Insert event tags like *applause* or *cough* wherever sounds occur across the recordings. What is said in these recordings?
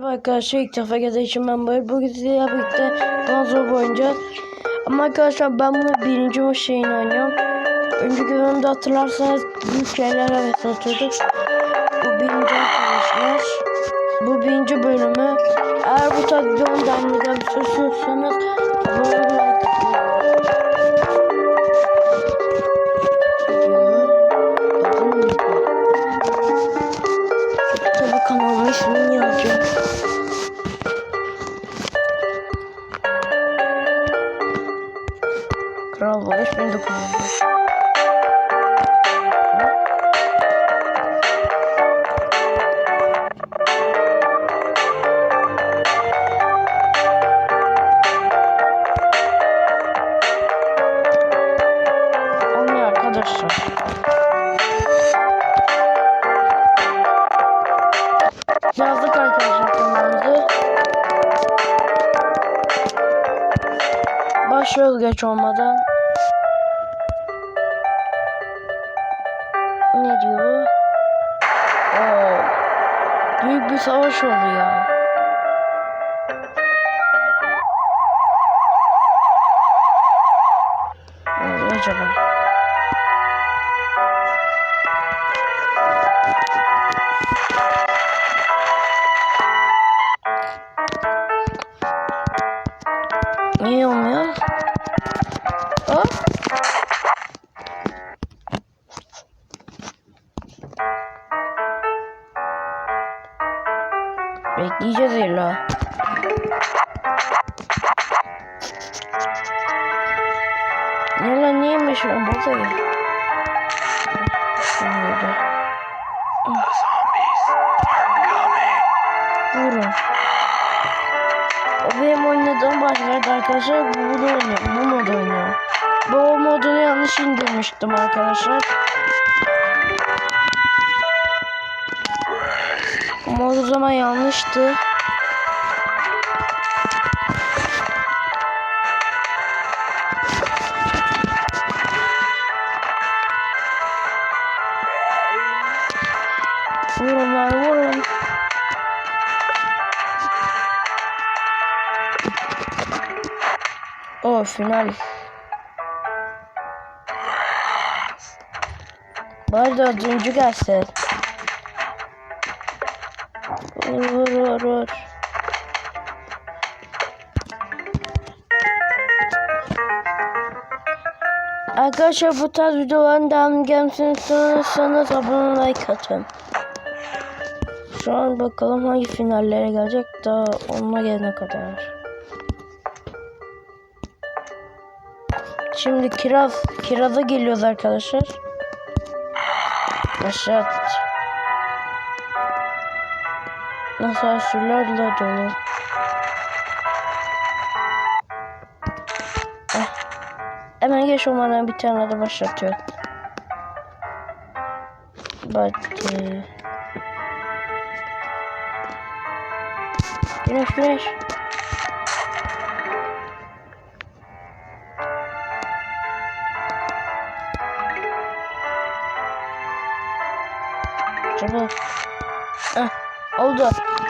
Merhaba arkadaşlar ilk defa geldiği için ben böyle bugün sizlerle birlikte Gonzo oynayacağız. Ama arkadaşlar ben bunu birinci o şeyini oynuyorum. Önceki bölümde hatırlarsanız büyük şeylere vesatıyorduk. Bu birinci arkadaşlar. Bu birinci bölümü. Eğer bu tarz videonun devamını gelmek istiyorsanız abone olmayı geç olmadan. Ne diyor? Oo. Büyük bir savaş oldu Bu mod o zaman yanlıştı. Vurun lan vurun. O final. Bari dördüncü gelse. Vur vur vur. Arkadaşlar bu tarz videoların devamı gelmesini istiyorsanız abone like atın. Şu an bakalım hangi finallere gelecek daha onunla gelene kadar. Şimdi kiraz, kiraza geliyoruz arkadaşlar. Aşağı. Nasıl sürülerle dolu. Eh. Hemen geç olmadan bir tane de başlatıyor. Bak. Güneş güneş. Çabuk. Heh, oldu.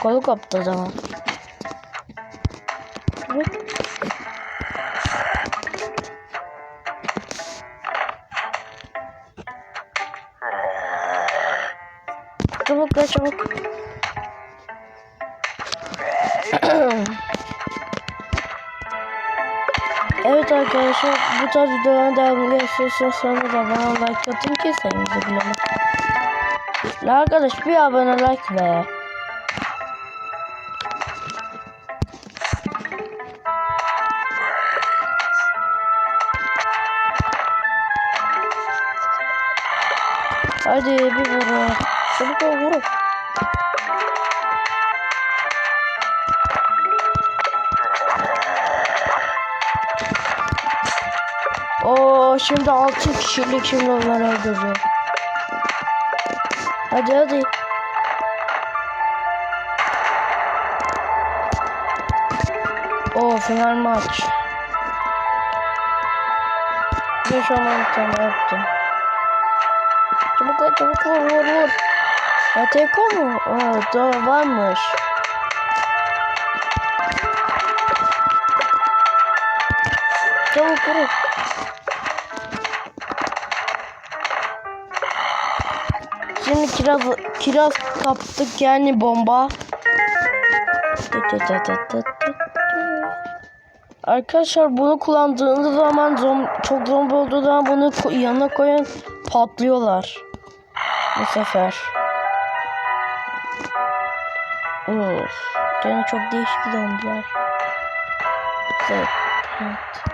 Kolu koptu o zaman. Çabuk. La çabuk. evet arkadaşlar bu tarz videoların devamını istiyorsanız abone like atın ki sayınızı bilelim. La arkadaş bir abone like be. Şimdi 6 kişilik şimdi onları öldüreceğim. Hadi hadi. Oo final maç. Beş olan bir tane yaptım. Çabuk vur çabuk vur vur vur. Ya tek o mu? Aa daha varmış. Çabuk vur. Kiraz kiraz kaptık yani bomba. Arkadaşlar bunu kullandığınız zaman zom çok zombi olduğu zaman bunu yanına koyun patlıyorlar. Bu sefer. Of. Gene çok değişik zombiler. Evet. evet.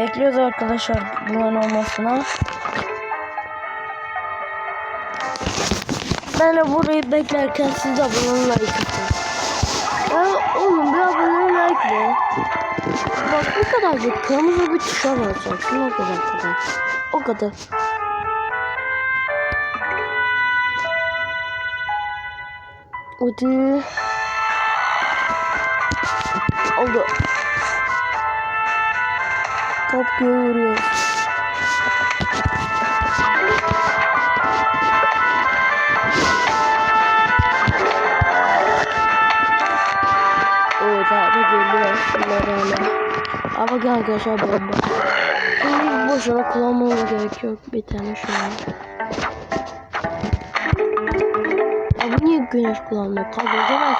Bekliyoruz arkadaşlar bunların olmasına. Ben de burayı beklerken siz de abone like atın. Ya oğlum bir abone like ne? Bak bu kadarcık kırmızı bir tuşa basacak. Şuna kadar kadar. O kadar. Hadi. Oldu. Vuruyor. O daha da geliyor şunlar hala. Ama gel arkadaşlar bomba. Bunu boşuna kullanmama gerek yok. Bir tane şunu. Ya bu niye güneş kullanmıyor? Kabloca ben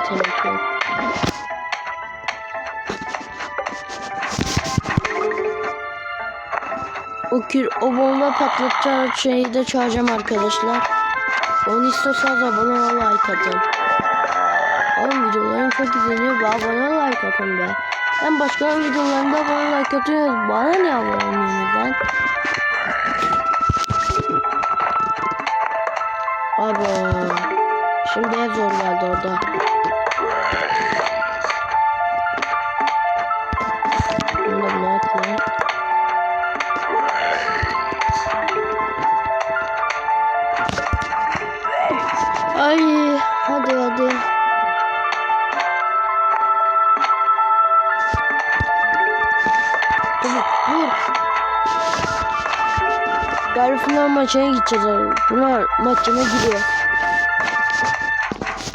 yetenek yok. O kür, o bomba patlatacağı şeyi de çağıracağım arkadaşlar. Onu istiyorsanız abone ol like atın. Oğlum videolarım çok izleniyor. Bir abone ol like atın be. Ben başka videolarımda abone like atıyoruz. Bana ne abone olmuyorsunuz? Abi. Şimdi ev zor geldi orada. Maçına gideceğiz. Bunlar maçına giriyor.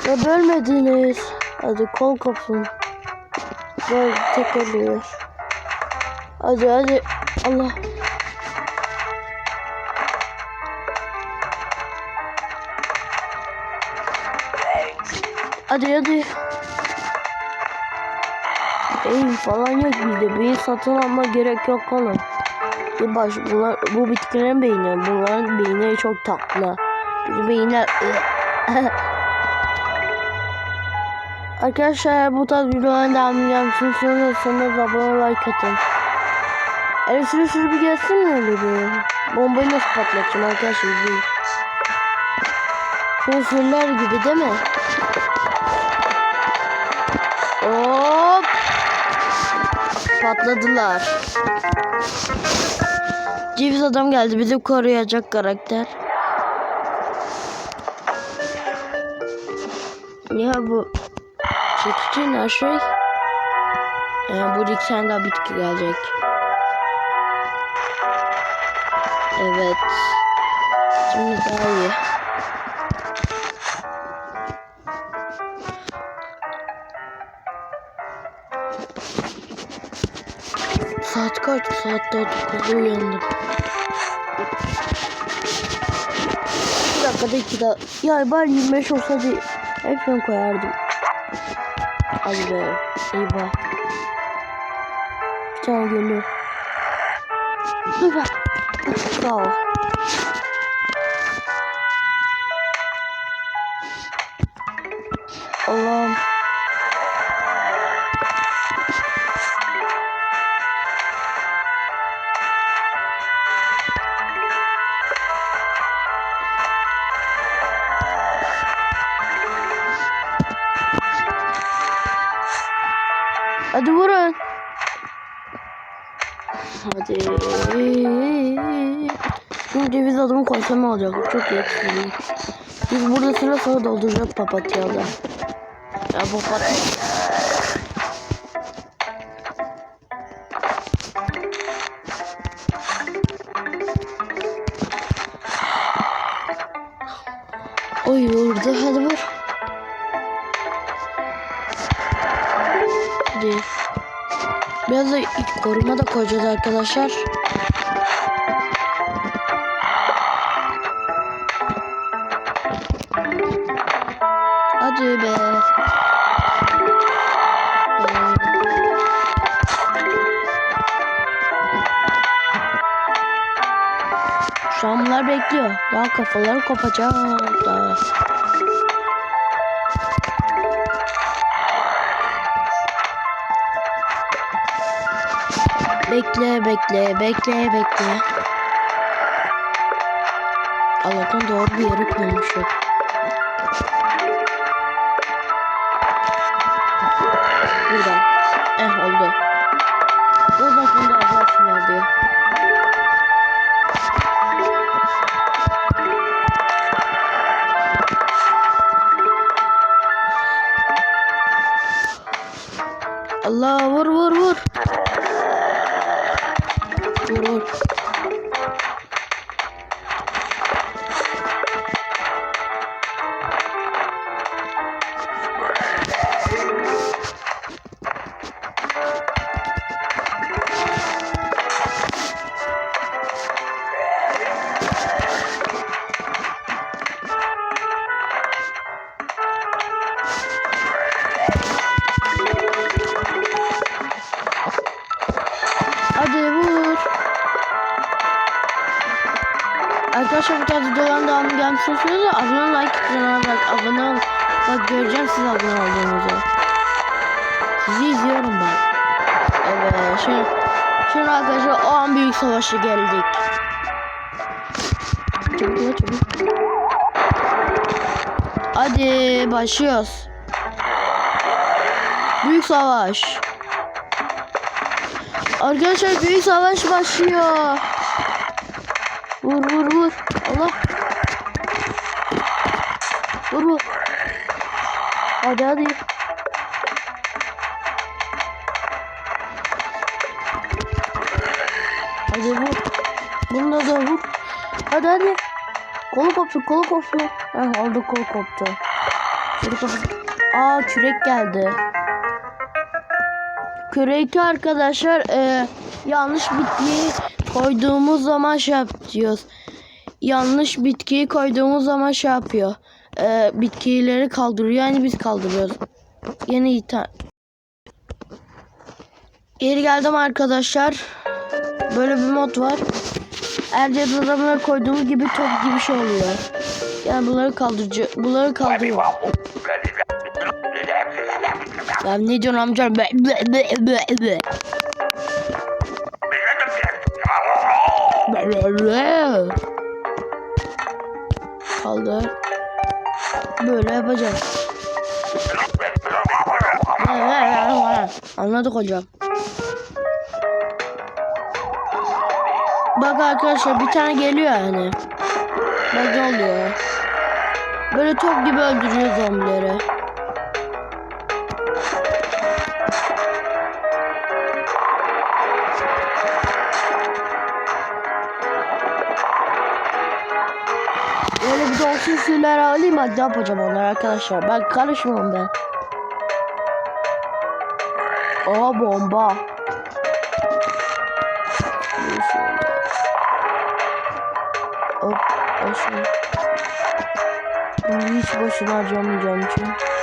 Ya bölmediniz. Hadi kol kopsun. Böyle tek oluyor. Hadi hadi. Allah. Hadi hadi. Beyin falan yok bizde. Beyin satın alma gerek yok oğlum. Bir baş, bunlar, bu bitkilerin beyni. Bunların beyinleri çok tatlı. Bizim beyinler... *laughs* Arkadaşlar bu tarz videoların devamını gelmişsiniz. Sonrasında abone like atın. Evet sürü sürü bir gelsin mi öyle bir? Bombayı nasıl patlatacağım arkadaşlar. Şöyle sürüler gibi değil mi? Hop. Patladılar. Ceviz adam geldi bizi koruyacak karakter. Ya bu çekici ne şey? Yani bu iki daha bitki gelecek. Evet. Şimdi daha iyi. Kaç? Saat daha 9'da uyandım. Bir dakikada iki daha. Ya bari 25 olsa bir hepsini koyardım. Hadi be. Eyvah. Bir tane geliyor. Be. Sağ ol. Allah'ım. Hadi vurun. Hadi. Şimdi ceviz adamı koysam ne olacak? Çok iyi. Biz burada sıra sıra dolduracağız papatyalı. Ya papatya. Biraz da koruma da koyacağız arkadaşlar. Hadi be. Şu an bunlar bekliyor. Daha kafaları kopacak. Daha. Bekle, bekle, bekle, bekle. Allah'tan doğru bir yere koymuşum. Burada. Eh oldu. Dur bakayım da ablasınlar diye. Arkadaşlar bu tarz videoların devamı gelmesini istiyorsanız abone ol, like atın. Bak abone ol. Bak göreceğim siz abone olduğunuzu. Sizi izliyorum ben. Evet şimdi, şimdi arkadaşlar o an büyük savaşı geldik. Çabuk ol, çabuk. Hadi başlıyoruz. Büyük savaş. Arkadaşlar büyük savaş başlıyor. Vur vur. Vur vur. Hadi hadi. Hadi vur. Bunda da vur. Hadi hadi. Kolu koptu kolu koptu. Heh oldu kolu koptu. Kolu koptu. Aa kürek geldi. Kürekli arkadaşlar e, yanlış bitkiyi koyduğumuz zaman şey yapıyoruz. Yanlış bitkiyi koyduğumuz zaman şey yapıyor. E, bitkileri kaldırıyor. Yani biz kaldırıyoruz. Yeni ita. Geri geldim arkadaşlar. Böyle bir mod var. Erciyes adamına koyduğumuz gibi top gibi şey oluyor. Yani bunları kaldırıcı, bunları kaldırıyor. Ya ne diyorsun amca? Be, be. Be, be, be. Kaldır. Böyle yapacağız. Anladık hocam. Bak arkadaşlar bir tane geliyor yani. Bak oluyor. Böyle top gibi öldürüyor zombileri. Böyle bir dolsun suyları alayım hadi yapacağım onlar arkadaşlar. Ben karışmam ben. Aa bomba. Hop. Bunu hiç boşuna harcamayacağım için.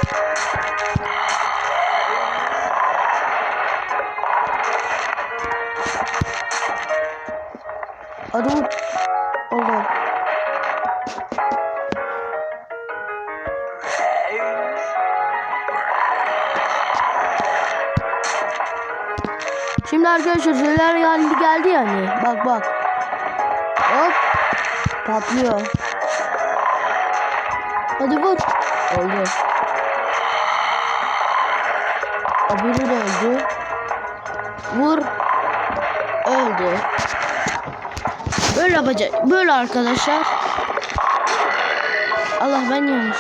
Arkadaşlar şeyler geldi geldi yani. Bak bak. Hop. Patlıyor. Hadi vur. Oldu. Öbürü de öldü. Vur. Öldü. Böyle yapacak. Böyle arkadaşlar. Allah ben yanlış.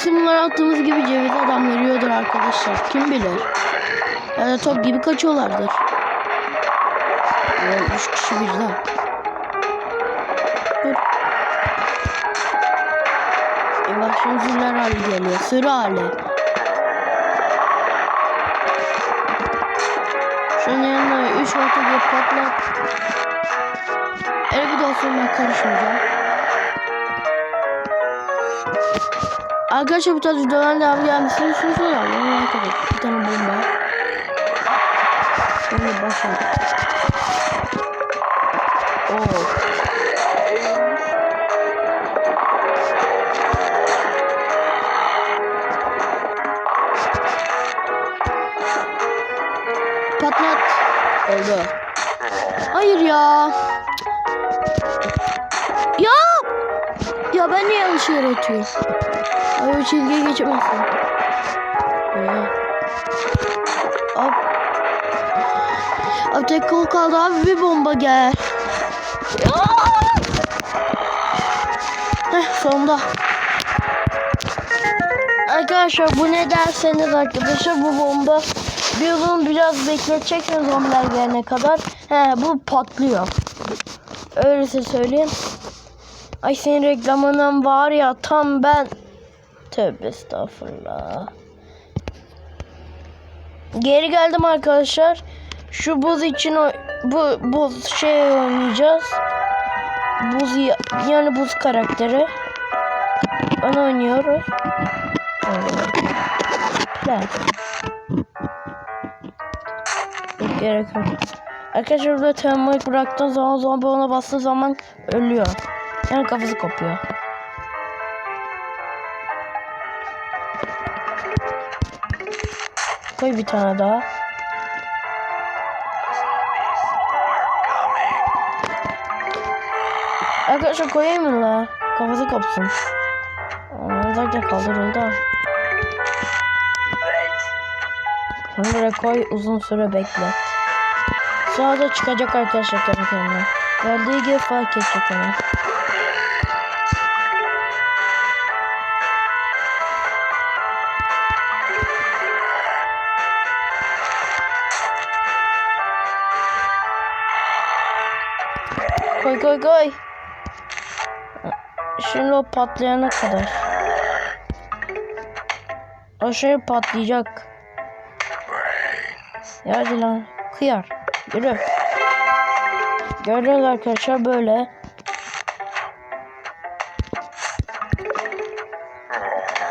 Kesin bunlar attığımız gibi ceviz adam veriyordur arkadaşlar. Kim bilir. Ya da top gibi kaçıyorlardır. Ve üç kişi birden. Dur. Eyvah şimdi ziller hali geliyor. Sıra hali. Şunun yanına üç orta bir patlat. El bir de olsun ben karışmayacağım. Arkadaşlar bu tarz videoların devam gelmesini istiyorsanız abone like atın. Bir tane bomba. Şimdi başlayalım. Oo. Patlat. Oldu. Hayır ya. Ya. Ben ne yanlış yere atıyorum. Ay o çizgiye geçemezsin. Hop. Abi tek kol kaldı abi bir bomba gel. Heh sonunda. Arkadaşlar bu ne derseniz arkadaşlar bu bomba bir yılın biraz bekleteceksiniz zombiler gelene kadar. He bu patlıyor. Öyleyse söyleyeyim. Ay senin reklamının var ya tam ben. Tövbe estağfurullah. Geri geldim arkadaşlar. Şu buz için o, bu buz şey oynayacağız. Buz ya- yani buz karakteri. Onu oynuyoruz. Yok gerek yok. Arkadaşlar burada termoyu bıraktığın zaman zombi ona bastığı zaman ölüyor. Yani kafası kopuyor. Koy bir tane daha. Arkadaşlar koyayım mı la? Kafası kopsun. Zaten kaldırıldı. Bunu buraya koy uzun süre beklet. Sağda çıkacak arkadaşlar kendi kendine. Geldiği gibi fark edecek onu. Şimdi o patlayana kadar. O şey patlayacak. Ya hadi lan. Kıyar. Yürü. Gördünüz arkadaşlar böyle.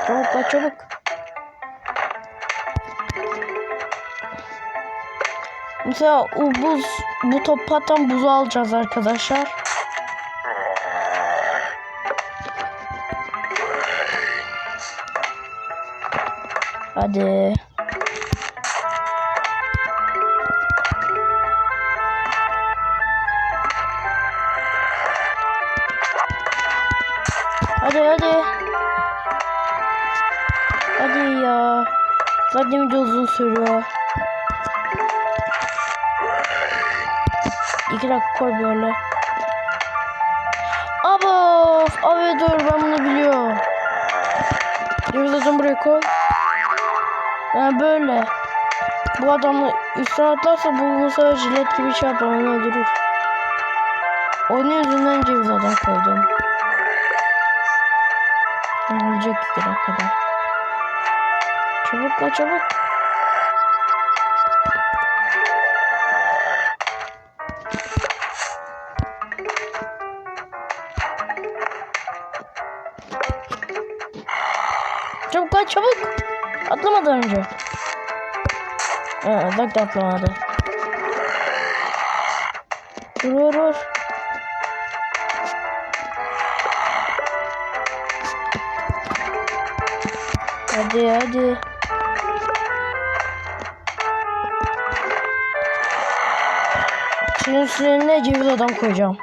Çabuk kaç çabuk. Mesela o buz, bu topraktan buzu alacağız arkadaşlar. Hadi. Hadi hadi. Hadi ya. Zaten video uzun sürüyor. İki dakika koy böyle. Abo. Abi dur ben bunu biliyorum. Zaten buraya koy. Yani böyle. Bu adamı üstüne atlarsa bu sefer jilet gibi şey yapar onu öldürür. Onun yüzünden ceviz adam koydum. Ölecek iki dakikada. Çabuk la çabuk. Atlamadan önce. Ha, bak da atlamadı. Vur vur vur. Hadi hadi. Şimdi üstlerine ceviz adam koyacağım.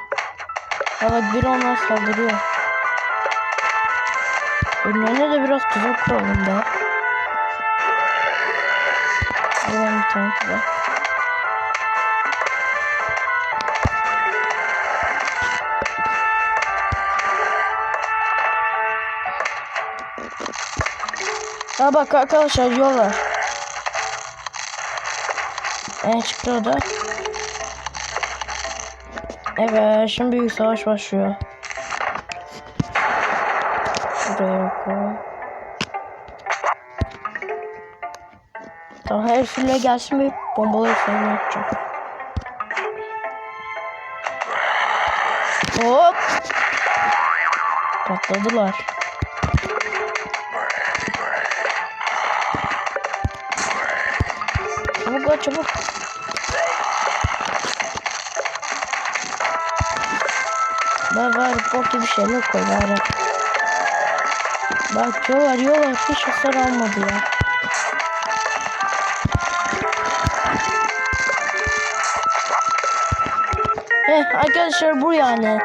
Evet biri ona saldırıyor. Önlerine de biraz tuzak koyalım da. Buradan bir tane tuzak. Ha bak arkadaşlar yol var. Çıktı o da. Evet şimdi büyük savaş başlıyor. Şuraya koy. Tamam her türlü gelsin bir bombalı üstüne yapacağım. Hop. Patladılar. Çabuk lan çabuk. Bak bari bok gibi şeyler koy bari. Bak yol var yol var hiç hasar almadı ya. Heh arkadaşlar bu yani.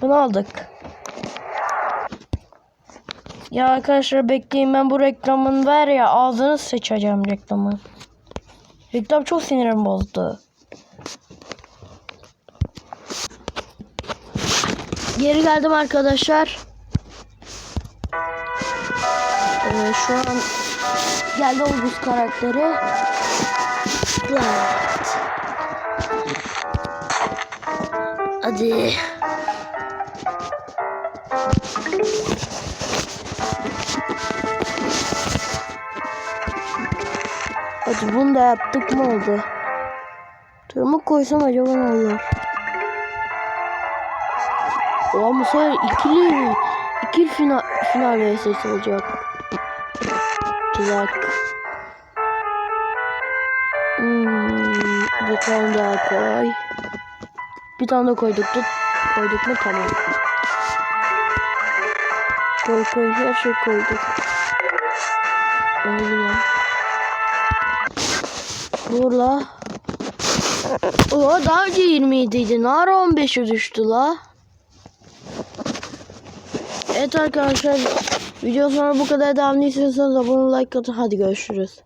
Bunu aldık. Ya arkadaşlar bekleyin ben bu reklamın var ya ağzını seçeceğim reklamı. Reklam çok sinirim bozdu. Geri geldim arkadaşlar. Ee, şu an geldi o buz karakteri. Evet. Hadi. Hadi bunu da yaptık mı oldu? Tırmık koysam acaba ne olur? Oha bu sefer ikili ikili final final vs olacak. Tuzak. Hmm, bir tane daha koy. Bir tane daha koyduk. Koyduk mu tamam. Koy koy her şey koyduk. Öyle. Vur la. Oha daha önce 27 idi. Nara 15'e düştü la. Evet arkadaşlar video sonra bu kadar devam ediyorsanız abone like atın hadi görüşürüz.